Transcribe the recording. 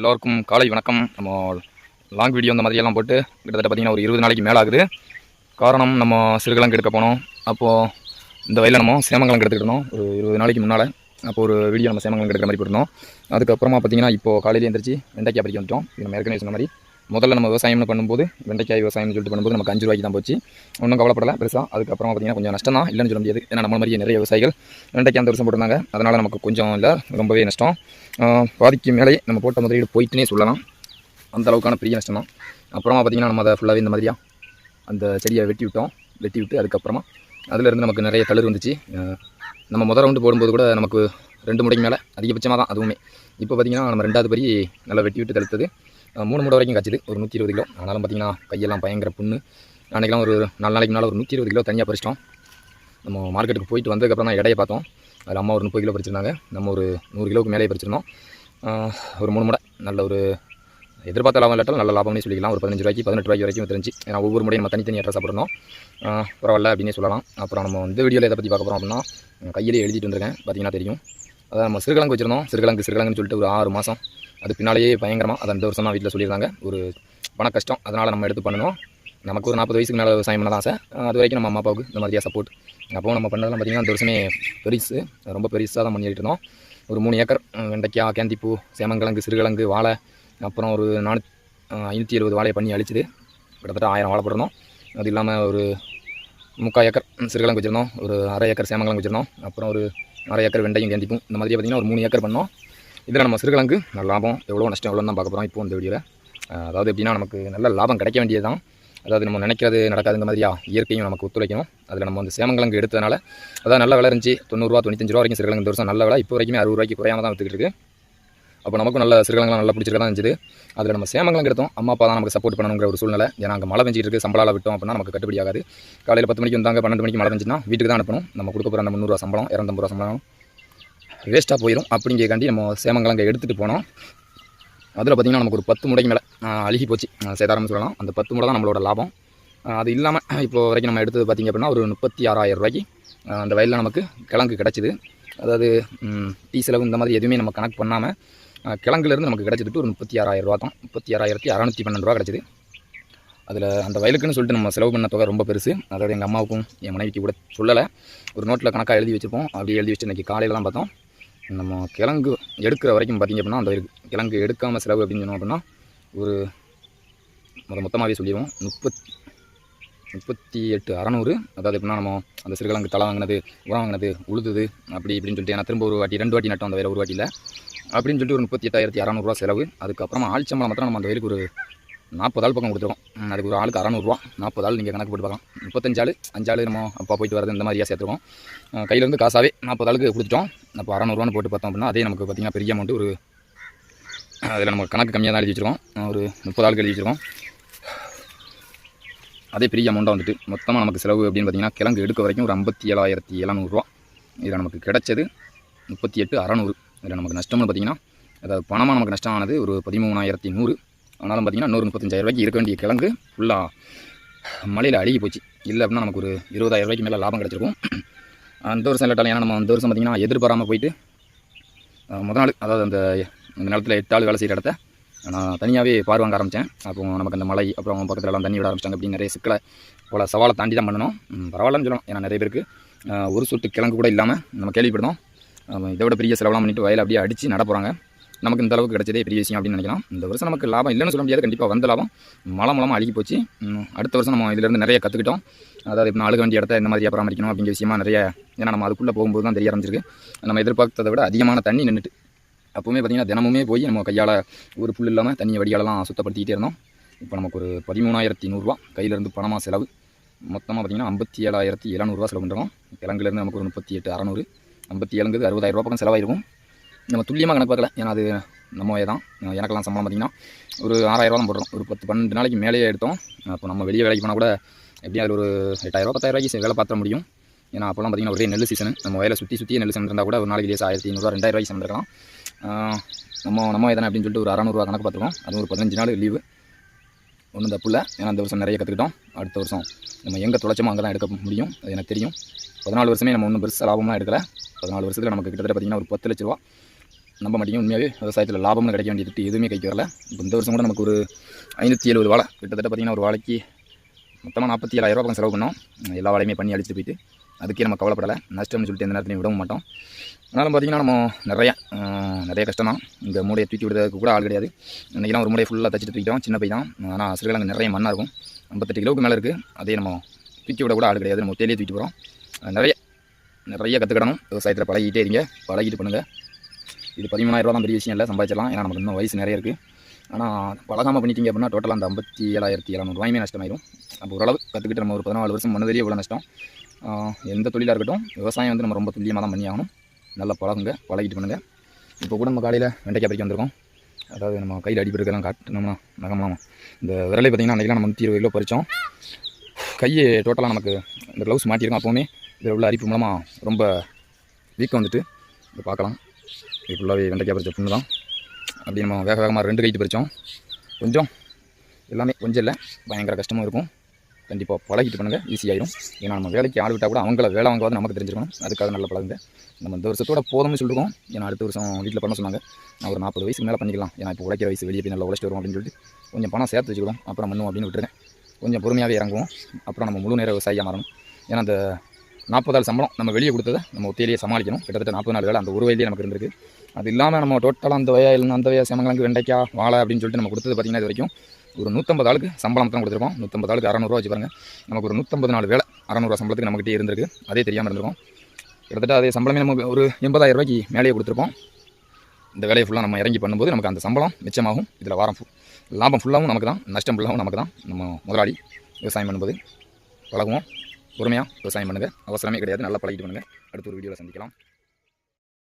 எல்லோருக்கும் காலை வணக்கம். நம்ம லாங் வீடியோ இந்த மாதிரியெல்லாம் போட்டு கிட்டத்தட்ட பார்த்திங்கன்னா ஒரு இருபது நாளைக்கு மேலே ஆகுது காரணம் நம்ம சிறுகலங்கு எடுக்க போனோம். அப்போது இந்த வயலில் நம்ம சேமங்கிழங்கு எடுத்துக்கிட்டோம் ஒரு இருபது நாளைக்கு முன்னால் அப்போ ஒரு வீடியோ நம்ம சேமங்கிழங்கு எடுக்கிற மாதிரி போட்டிருந்தோம். அதுக்கப்புறமா பார்த்தீங்கன்னா இப்போ காலையில் எந்திரிச்சு வெண்டைக்காய் பறிக்க வந்துட்டோம். இது நம்ம ஏற்கனவே சொன்ன மாதிரி. முதல்ல நம்ம விவசாயம்னு பண்ணும்போது வெண்டைக்காய் விவசாயம்னு சொல்லிட்டு பண்ணும்போது நமக்கு அஞ்சு ரூபாய்க்கு தான் போச்சு. ஒன்றும் கவலைப்படலை பெருசாக அதுக்கப்புறமா பார்த்தீங்கன்னா கொஞ்சம் நஷ்டம் தான். இல்லைன்னு சொல்ல முடியாது. ஏன்னா நம்ம மாதிரி நிறைய விவசாயிகள் வெண்டைக்காய் அந்த வருஷம் போட்டிருந்தாங்க. அதனால் நமக்கு கொஞ்சம் இல்லை ரொம்பவே நஷ்டம். பாதிக்கு மேலே நம்ம போட்ட முதலீடு போயிட்டுனே சொல்லலாம். அந்த அளவுக்கான பெரிய நஷ்டம் தான். அப்புறமா பார்த்தீங்கன்னா நம்ம அதை ஃபுல்லாகவே இந்த மாதிரியா அந்த செடியை வெட்டி விட்டோம். வெட்டி விட்டு அதுக்கப்புறமா அதுலேருந்து நமக்கு நிறைய தளிர் வந்துச்சு. நம்ம முதல் ரவுண்டு போடும்போது கூட நமக்கு ரெண்டு முடைக்கு மேலே அதிகபட்சமாக தான் அதுவுமே. இப்போ பார்த்தீங்கன்னா நம்ம ரெண்டாவது படி நல்லா வெட்டி விட்டு தடுத்தது மூணு மூடை வரைக்கும் காய்ச்சிது. ஒரு நூற்றி இருபது கிலோ. ஆனாலும் பார்த்தீங்கன்னா கையெல்லாம் பயங்கர புண்ணு. அன்றைக்கெல்லாம் ஒரு நாலு நாளைக்கு முன்னால் ஒரு நூற்றி இருபது கிலோ தனியாக பறிச்சிட்டோம். நம்ம மார்க்கெட்டுக்கு போயிட்டு வந்ததுக்கப்புறம் தான் இடையை பார்த்தோம். அதில் அம்மா ஒரு முப்பது கிலோ பறிச்சிருந்தாங்க. நம்ம ஒரு நூறு கிலோவுக்கு மேலே பறிச்சிருந்தோம். ஒரு மூணு முடை. நல்ல ஒரு எதிர்பார்த்த லாபம் இல்லாட்டால் நல்ல லாபம்னு சொல்லிக்கலாம். ஒரு பதினஞ்சு ரூபாய்க்கு பதினெட்டு ரூபாய்க்கு வரைக்கும் தெரிஞ்சு. ஏன்னா ஒவ்வொரு முறையும் நம்ம தனித்தனி அட்ரஸ் சாப்பிடணும் பரவாயில்ல அப்படின்னே சொல்லலாம். அப்புறம் நம்ம வந்து வீடியோவில் எதை பற்றி பார்க்க போகிறோம் அப்படின்னா நான் கையிலே எழுதிட்டு வந்திருக்கேன். பார்த்தீங்கன்னா தெரியும். அதான் நம்ம சிறுகிழங்கு வச்சிருந்தோம். சிறுகிழங்கு சிறுகிழங்குன்னு சொல்லிட்டு ஒரு ஆறு மாதம் அது பின்னாலேயே பயங்கரமாக அது அந்த வருஷமாக வீட்டில் சொல்லியிருந்தாங்க. ஒரு பண கஷ்டம். அதனால் நம்ம எடுத்து பண்ணணும். நமக்கு ஒரு நாற்பது வயசுக்கு மேலே விவசாயம் பண்ண தான் ஆசை அது வரைக்கும் நம்ம அம்மா அப்பாவுக்கு இந்த மாதிரியாக சப்போர்ட் அப்போவும் நம்ம பண்ணதெல்லாம் பார்த்திங்கன்னா அந்த வருஷமே பெருசு. ரொம்ப பெருசாக தான் பண்ணிட்டு இருந்தோம். ஒரு மூணு ஏக்கர் வெண்டைக்காய் கேந்திப்பூ சேமங்கிழங்கு சிறுகிழங்கு வாழை அப்புறம் ஒரு நானூ ஐநூற்றி எழுபது வாழையை பண்ணி அழிச்சிது கிட்டத்தட்ட ஆயிரம் வாழை போடணும் அது இல்லாமல் ஒரு முக்கால் ஏக்கர் சிறுகிழங்கு வச்சுருந்தோம். ஒரு அரை ஏக்கர் சேமங்கிழங்கு வச்சுருந்தோம். அப்புறம் ஒரு அரை ஏக்கர் வெண்டையும் கேந்திப்பும் இந்த மாதிரி பார்த்திங்கன்னா ஒரு மூணு ஏக்கர் பண்ணோம். இதில் நம்ம சிறுகிழங்கு நல்ல லாபம். எவ்வளோ நஷ்டம் எவ்வளோ தான் பார்க்க போகிறோம் இப்போ இந்த வீடியோவில் அதாவது எப்படின்னா நமக்கு நல்ல லாபம் கிடைக்க வேண்டியது தான் அதாவது நம்ம நினைக்கிறது நடக்காதுங்க மாதிரியா? இயற்கையும் நமக்கு ஒத்துழைக்கணும். அதில் நம்ம வந்து சேமங்கிழங்கு எடுத்ததுனால அதான் நல்ல விலை இருந்துச்சு. தொண்ணூறுரூவா தொண்ணூத்தஞ்சு ரூபா வரைக்கும் சிறுகிழங்கு இந்த வருஷம் நல்ல விலை. இப்போ வரைக்கும் அறுபது ரூபாய்க்கு குறையாம தான் வித்துக்கிட்டு அப்போ நமக்கும் நல்ல சிறுகிழங்குலாம் நல்லா பிடிச்சிருக்கா தான் இருந்துச்சு. அதில் நம்ம சேமங்கிழங்கு எடுத்தோம். அம்மா அப்பா தான் நமக்கு சப்போர்ட் பண்ணணுங்கிற ஒரு சூழ்நிலை. ஏன்னா அங்கே மழை பெஞ்சிட்டு இருக்கு. சம்பளால் விட்டோம் அப்படின்னா நமக்கு கட்டுப்படி ஆகாது. காலையில் பத்து மணிக்கு வந்தாங்க பன்னெண்டு மணிக்கு மழை பெஞ்சுன்னா வீட்டுக்கு தான் அனுப்பணும். நம்ம கொடுக்க போகிற அந்த முந்நூறுரூவா சம்பளம் இரநூத்தம்பது ரூபா சம்பளம். வேஸ்ட்டாக போயிடும் அப்படிங்கிறக்காண்டி நம்ம சேமங்கிழங்கை எடுத்துகிட்டு போனோம். அதில் பார்த்திங்கன்னா நமக்கு ஒரு பத்து முடைக்கு மேலே அழுகி போச்சு. சேதாரம் சொல்லலாம். அந்த பத்து முடை தான் நம்மளோட லாபம். அது இல்லாமல் இப்போ வரைக்கும் நம்ம எடுத்தது பார்த்திங்க அப்படின்னா ஒரு முப்பத்தி ஆறாயிரம் ரூபாய்க்கு அந்த வயலில் நமக்கு கிழங்கு கிடச்சிது. அதாவது டீ செலவு இந்த மாதிரி எதுவுமே நம்ம கணக்கு பண்ணாமல் கிழங்குலேருந்து நமக்கு கிடச்சிட்டு ஒரு முப்பத்தி ஆறாயிரம் ரூபா தான். முப்பத்தி ஆறாயிரத்தி அறநூற்றி பன்னெண்டு ரூபா கிடச்சிது. அதில் அந்த வயலுக்குன்னு சொல்லிட்டு நம்ம செலவு பண்ண தொகை ரொம்ப பெருசு. அதோட எங்கள் அம்மாவுக்கும் என் மனைவிக்கு கூட சொல்லலை. ஒரு நோட்டில் கணக்காக எழுதி வச்சுப்போம் அப்படியே எழுதி வச்சுட்டு இன்றைக்கி காலையில் தான் பார்த்தோம். நம்ம கிழங்கு எடுக்கிற வரைக்கும் பார்த்திங்க அப்படின்னா அந்த கிழங்கு எடுக்காமல் செலவு அப்படின்னு சொன்னோம் அப்படின்னா ஒரு மொத்த மொத்தமாகவே சொல்லிடுவோம். முப்பத் முப்பத்தி எட்டு அறநூறு. அதாவது எப்படின்னா நம்ம அந்த சிறுகிழங்கு தலை வாங்கினது உரம் வாங்கினது உழுதுது அப்படி இப்படின்னு சொல்லிட்டு ஏன்னா திரும்ப ஒரு வாட்டி ரெண்டு வாட்டி நட்டோம் அந்த வேறு ஒரு வாட்டியில். அப்படின்னு சொல்லிட்டு ஒரு முப்பத்தி எட்டாயிரத்தி அறநூறுவா செலவு. அதுக்கப்புறமா ஆழ்ச்சம்பளம் மாத்திரம் நம்ம அந்த வயலுக்கு ஒரு நாற்பது ஆள் பக்கம் கொடுத்துருக்கோம். அதுக்கு ஒரு ஆளுக்கு அறநூறுவா. நாற்பது ஆள் நீங்கள் கணக்கு போட்டு பார்க்கலாம். முப்பத்தஞ்சு ஆள் அஞ்சு ஆள் நம்ம அப்பா போயிட்டு வரது இந்த மாதிரியாக சேர்த்துருக்கோம். கையிலேருந்து காசாகவே நாற்பது ஆளுக்கு கொடுத்துட்டோம். அப்போ அறநூறுவான்னு போட்டு பார்த்தோம் அப்படின்னா அதே நமக்கு பார்த்திங்கன்னா பெரிய அமௌண்ட் ஒரு அதில் நம்ம கணக்கு கம்மியாக தான் எழுதி வச்சுருக்கோம். ஒரு முப்பது ஆளுக்கு எழுதி வச்சுருக்கோம். அதே பெரிய அமௌண்ட்டாக வந்துட்டு மொத்தமாக நமக்கு செலவு அப்படின்னு பார்த்தீங்கன்னா கிழங்கு எடுக்க வரைக்கும் ஒரு ஐம்பத்தி ஏழாயிரத்தி எழுநூறுவா. இதில் நமக்கு கிடைச்சது முப்பத்தி எட்டு அறநூறு. இதில் நமக்கு நஷ்டம்னு பார்த்தீங்கன்னா அதாவது பணமாக நமக்கு நஷ்டம் ஆனது ஒரு பதிமூணாயிரத்தி நூறு. ஆனாலும் பார்த்தீங்கன்னா நூறு முப்பத்தஞ்சாயிரம் ரூபாய்க்கு இருக்க வேண்டிய கிழங்கு ஃபுல்லாக மழையில் அழுகி போச்சு. இல்லை அப்படின்னா நமக்கு ஒரு இருபதாயிரம் ரூபாய்க்கு மேலே லாபம் கிடச்சிருக்கும். அந்த வருஷம் இல்லாட்டாலும் ஏன்னா நம்ம அந்த வருஷம் பார்த்திங்கன்னா எதிர்பாராமல் போயிட்டு முத நாள் அதாவது அந்த அந்த நிலத்தில் எட்டு ஆள் வேலை செய்கிற இடத்த நான் தனியாகவே பார்வாங்க ஆரம்பித்தேன் அப்போ நமக்கு அந்த மலை அப்புறம் பக்கத்தில் எல்லாம் தண்ணி விட ஆரம்பிச்சிட்டாங்க அப்படின்னு நிறைய சிக்கலை போல சவாலை தாண்டி தான் பண்ணணும். பரவாயில்லன்னு சொல்லலாம் ஏன்னா நிறைய பேருக்கு ஒரு சொட்டு கிழங்கு கூட இல்லாமல் நம்ம கேள்விப்படுதோம் இதை விட பெரிய செலவெல்லாம் பண்ணிவிட்டு வயலை அப்படியே அடித்து நட போகிறாங்க நமக்கு இந்த அளவுக்கு கிடைச்சதே பெரிய விஷயம் அப்படின்னு நினைக்கலாம். இந்த வருஷம் நமக்கு லாபம் இல்லைன்னு சொல்ல முடியாது. கண்டிப்பாக வந்த லாபம். மலம் மூலமாக அழுகி போச்சு. அடுத்த வருஷம் நம்ம இதிலேருந்து நிறைய கற்றுக்கிட்டோம் அதாவது இப்போ அழுக வேண்டிய இடத்த இந்த மாதிரி பராமரிக்கணும் அப்படிங்கிற விஷயமா நிறைய ஏன்னா நம்ம அதுக்குள்ளே போகும்போது தான் தெரிய ஆரம்பிச்சிருக்கு. நம்ம எதிர்பார்த்ததை விட அதிகமான தண்ணி நின்றுட்டு அப்போவுமே பார்த்திங்கன்னா தினமுமே போய் நம்ம கையால் ஒரு புல் இல்லாமல் தண்ணியை வடிகாலெல்லாம் சுத்தப்படுத்திக்கிட்டே இருந்தோம். இப்போ நமக்கு ஒரு பதிமூணாயிரத்தி நூறுரூவா கையிலேருந்து பணமாக செலவு. மொத்தமாக பார்த்திங்கன்னா ஐம்பத்தி ஏழாயிரத்தி எழுநூறுவா செலவு பண்ணுறோம் கிழங்குலேருந்து நமக்கு ஒரு முப்பத்தி எட்டு அறநூறு. ஐம்பத்தி ஏழுங்கிறது அறுபதாயிரரூபா பக்கம் செலவாயிருக்கும். நம்ம துல்லியமாக கணக்கு பார்க்கல. ஏன்னா அது நம்ம தான் எனக்கெல்லாம் சம்பளம் பார்த்திங்கன்னா ஒரு ஆறாயிரம் ரூபா தான் போடுறோம் ஒரு பத்து பன்னெண்டு நாளைக்கு மேலேயே எடுத்தோம். அப்போ நம்ம வெளியே வேலைக்கு போனால் கூட எப்படியும் அதில் ஒரு எட்டாயிரரூவா பத்தாயிரரூவாய்க்கு வேலை பார்த்துட முடியும். ஏன்னா அப்போலாம் பார்த்திங்கன்னா ஒரே நெல் சீசன் நம்ம வயலை சுற்றி சுற்றி நெல் சந்தை இருந்தால் கூட ஒரு நாளைக்கு லேஸ் ஆயிரத்தி ஐநூறுரூவா ரெண்டாயிரம் ரூபாய்க்கு சந்திருக்கலாம் நம்ம நம்ம எதனா அப்படின்னு சொல்லிட்டு ஒரு அறநூறுவா கணக்கு பார்த்துருக்கோம். அதுவும் ஒரு பதினஞ்சு நாள் லீவு ஒன்றும் தப்பு இல்லை. ஏன்னா அந்த வருஷம் நிறைய கற்றுக்கிட்டோம் அடுத்த வருஷம் நம்ம எங்கே தொலைச்சமோ அங்கே தான் எடுக்க முடியும். அது எனக்கு தெரியும். பதினாலு வருஷமே நம்ம ஒன்றும் பெருசாக லாபமாக எடுக்கல. பதினாலு வருஷத்தில் நமக்கு கிட்டத்தட்ட பார்த்திங்கன்னா ஒரு பத்து லட்ச ரூபா நம்ப மாட்டீங்க. உண்மையாகவே விவசாயத்தில் லாபம்னு கிடைக்க வேண்டிய திட்டு எதுவுமே கைக்கு வரல. இப்போ இந்த வருஷம் கூட நமக்கு ஒரு ஐநூற்றி எழுபது வாழை. கிட்டத்தட்ட பார்த்தீங்கன்னா ஒரு வாழைக்கு மொத்தமாக நாற்பத்தி ஏழாயிரம் பக்கம் செலவு பண்ணோம். எல்லா வேலையுமே பண்ணி அழிச்சிட்டு போயிட்டு அதுக்கே நம்ம கவலைப்படலை. நஷ்டம்னு சொல்லிட்டு எந்த நேரத்துலையும் விடவும் மாட்டோம். ஆனாலும் பார்த்தீங்கன்னா நம்ம நிறையா நிறைய கஷ்டம் தான் இந்த மூடையை தூக்கி விடுறதுக்கு கூட ஆள் கிடையாது. இன்றைக்கெல்லாம் ஒரு மூடையை ஃபுல்லாக தச்சுட்டு தூக்கிட்டோம். சின்ன பை தான் ஆனால் சிறுகிழங்கு நிறைய மண்ணாக இருக்கும். ஐம்பத்தெட்டு கிலோவுக்கு மேலே இருக்குது அதே நம்ம தூக்கி விட கூட ஆள் கிடையாது. நம்ம தேலியே தூக்கிட்டு போகிறோம் நிறைய நிறைய கற்றுக்கிடணும் விவசாயத்தில் பழகிட்டே இருங்க. பழகிட்டு பண்ணுங்கள் இது பதிமூணாயிரம் தான் பெரிய விஷயம் இல்லை சம்பாதிச்சிடலாம். ஏன்னா நமக்கு இன்னும் வயசு நிறைய இருக்குது ஆனால் பழகாமல் பண்ணிட்டீங்க அப்படின்னா டோட்டலாக அந்த ஐம்பத்தி ஏழாயிரத்தி எழுநூறுவாயுமே நஷ்டமாயிடும் நம்ம ஓரளவு கற்றுக்கிட்டு நம்ம ஒரு பதினாலு வருஷம் பண்ணதுலேயே இவ்வளோ நஷ்டம். எந்த தொழிலாக இருக்கட்டும் விவசாயம் வந்து நம்ம ரொம்ப துல்லியமாக தான் பண்ணி ஆகணும் நல்லா பழகுங்க பழகிட்டு பண்ணுங்கள் இப்போ கூட நம்ம காலையில் வெண்டைக்காய் பறிக்க வந்திருக்கோம். அதாவது நம்ம கையில் அடிப்பெடுக்கலாம் காட்டினோம்னா நகம்லாம் இந்த விரலை பார்த்திங்கன்னா அன்றைக்கி நம்ம நூற்றி இருபது கிலோ பறித்தோம் கையை டோட்டலாக நமக்கு இந்த க்ளவுஸ் மாட்டியிருக்கோம். அப்போவுமே இதில் உள்ள அரிப்பு மூலமாக ரொம்ப வீக்கம் வந்துட்டு இதை பார்க்கலாம். இது ஃபுல்லாகவே வெண்டைக்காய் பறிச்ச புண்ணு தான். அப்படி நம்ம வேக வேகமாக ரெண்டு கைட்டு பறித்தோம். கொஞ்சம் எல்லாமே கொஞ்சம் இல்லை பயங்கர கஷ்டமும் இருக்கும். கண்டிப்பாக பழகிட்டு பண்ணுங்கள் ஈஸியாயிரும் ஏன்னா நம்ம வேலைக்கு ஆள் விட்டால் கூட அவங்கள வேலை வாங்குவது நமக்கு தெரிஞ்சிருக்கணும். அதுக்காக நல்லா பழகுங்க. நம்ம இந்த வருஷத்தோட போதும்னு சொல்லிருக்கோம். ஏன்னா அடுத்த வருஷம் வீட்டில் பண்ண சொன்னாங்க. நான் ஒரு நாற்பது வயசுக்கு மேலே பண்ணிக்கலாம். ஏன்னா இப்போ உழைக்கிற வயசு வெளியே போய் நல்லா உழைச்சிட்டு வரும் அப்படின்னு சொல்லிட்டு கொஞ்சம் பணம் சேர்த்து வச்சுக்கிறோம் அப்புறம் பண்ணுவோம் அப்படின்னு விட்டுருக்கேன் கொஞ்சம் பொறுமையாகவே இறங்குவோம். அப்புறம் நம்ம முழு நேர விவசாயியாக மாறணும். ஏன்னா அந்த நாற்பது நாள் சம்பளம் நம்ம வெளியே கொடுத்ததை நம்ம ஒத்தையிலேயே சமாளிக்கணும். கிட்டத்தட்ட நாற்பது நாள் வேலை அந்த ஒரு வயதிலே நமக்கு இருந்திருக்கு. அது இல்லாமல் நம்ம டோட்டலாக அந்த வயா இல்லைன்னா அந்த வயா சேமங்கலங்கு வெண்டைக்காய் வாழை அப்படின்னு சொல்லிட்டு நம்ம கொடுத்தது பார்த்திங்கன்னா இது வரைக்கும் ஒரு நூற்றம்பது ஆளுக்கு சம்பளம் தான் கொடுத்துருக்கோம். நூற்றம்பது ஆளுக்கு அறநூறுவா வச்சு பாருங்கள் நமக்கு ஒரு நூற்றம்பது நாள் வேலை அறநூறுவா சம்பளத்துக்கு நம்மகிட்டே இருந்திருக்கு. அதே தெரியாமல் இருந்திருக்கும். கிட்டத்தட்ட அதே சம்பளமே நம்ம ஒரு எண்பதாயிரம் ரூபாய்க்கு மேலேயே கொடுத்துருப்போம் இந்த வேலையை ஃபுல்லாக நம்ம இறங்கி பண்ணும்போது நமக்கு அந்த சம்பளம் மிச்சமாகும். இதில் வாரம் லாபம் ஃபுல்லாகவும் நமக்கு தான் நஷ்டம் ஃபுல்லாகவும் நமக்கு தான். நம்ம முதலாளி விவசாயம் பண்ணும்போது பழகுவோம் பொறுமையாக விவசாயம் பண்ணுங்கள் அவசரமே கிடையாது. நல்லா பழகிட்டு பண்ணுங்கள் அடுத்த ஒரு வீடியோவில் சந்திக்கலாம்.